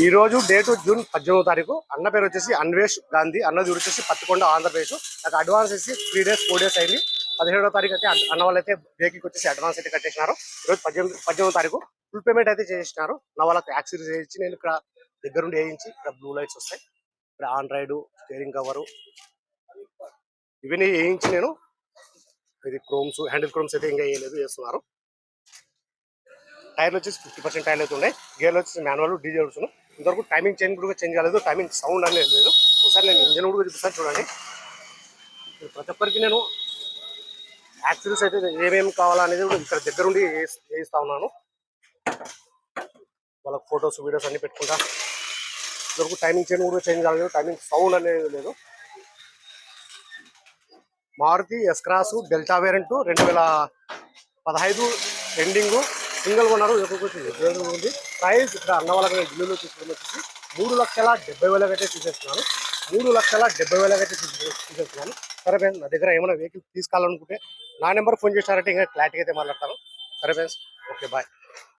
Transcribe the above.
ఈ రోజు date June పద్దెనిమిదో తారీఖు. అన్న పేరు వచ్చేసి అన్వేష్ గాంధీ. అన్నది ఊరు వచ్చేసి పత్తికొండ ఆంధ్రప్రదేశ్. నాకు అడ్వాన్స్ వేసి త్రీ డేస్ ఫోర్ డేస్ అయింది. పదిహేడో తారీఖు అయితే అన్న- వాళ్ళు అయితే బ్రేకింగ్ వచ్చేసి అడ్వాన్స్ అయితే కట్టేసినారు. ఈరోజు పద్దెనిమిది పద్దెనిమిదో తారీఖు. ఫుల్ పేమెంట్ అయితే చేసినారు నా వాళ్ళకి యాక్సిరీస్ చేయించి నేను ఇక్కడ దగ్గరుండి వేయించి ఇక్కడ బ్లూ లైట్స్ వస్తాయి. ఇక్కడ ఆండ్రాయిడ్ స్టీరింగ్ కవరు ఇవన్నీ వేయించి నేను ఇది క్రోమ్స్ హ్యాండిల్ క్రోమ్స్ అయితే ఇంకా వేయలేదు వేస్తున్నారు. టైర్లు వచ్చేసి ఫిఫ్టీ పర్సెంట్ టైర్లు అయితే ఉన్నాయి. గేర్లు వచ్చేసి మాన్యువల్ డీజిల్ వస్తున్నాయి ఇంతవరకు టైమింగ్ చేంజ్ కూడా చేంజ్ కాలేదు టైమింగ్ సౌండ్ అనేది లేదు. ఒకసారి నేను ఇంజన్ కూడా చూపిస్తాను చూడండి. ప్రతి ఒక్కరికి నేను యాక్సిడెంట్స్ అయితే ఏమేమి కావాలనేది కూడా ఇక్కడ దగ్గరుండి వేస్- వేయిస్తా ఉన్నాను. వాళ్ళకి ఫొటోస్ వీడియోస్ అన్ని పెట్టుకుంటా. ఇంతవరకు టైమింగ్ చేంజ్ కూడా చేంజ్ కాలేదు టైమింగ్ సౌండ్ అనేది లేదు. మారుతి ఎస్క్రాస్ డెల్టా వేరెంటు రెండు వేల పదహైదు ఎండింగు సింగిల్ కొన్నారు ఒక్కొక్కటి ఉంది. ప్రైస్ ఇక్కడ అన్న వాళ్ళకి తీసుకుని వచ్చేసి మూడు లక్షల డెబ్బై వేలకు అయితే తీసేస్తున్నాను. మూడు లక్షల డెబ్బై వేల కట్టే తీసేస్తున్నాను. సరే ఫ్రెండ్స్ నా దగ్గర ఏమైనా వెహికల్ తీసుకోవాలనుకుంటే నా నెంబర్ ఫోన్ చేశారంటే ఇంకా క్లారిటీ అయితే మాట్లాడతాను. సరే ఫ్రెండ్స్ ఓకే బాయ్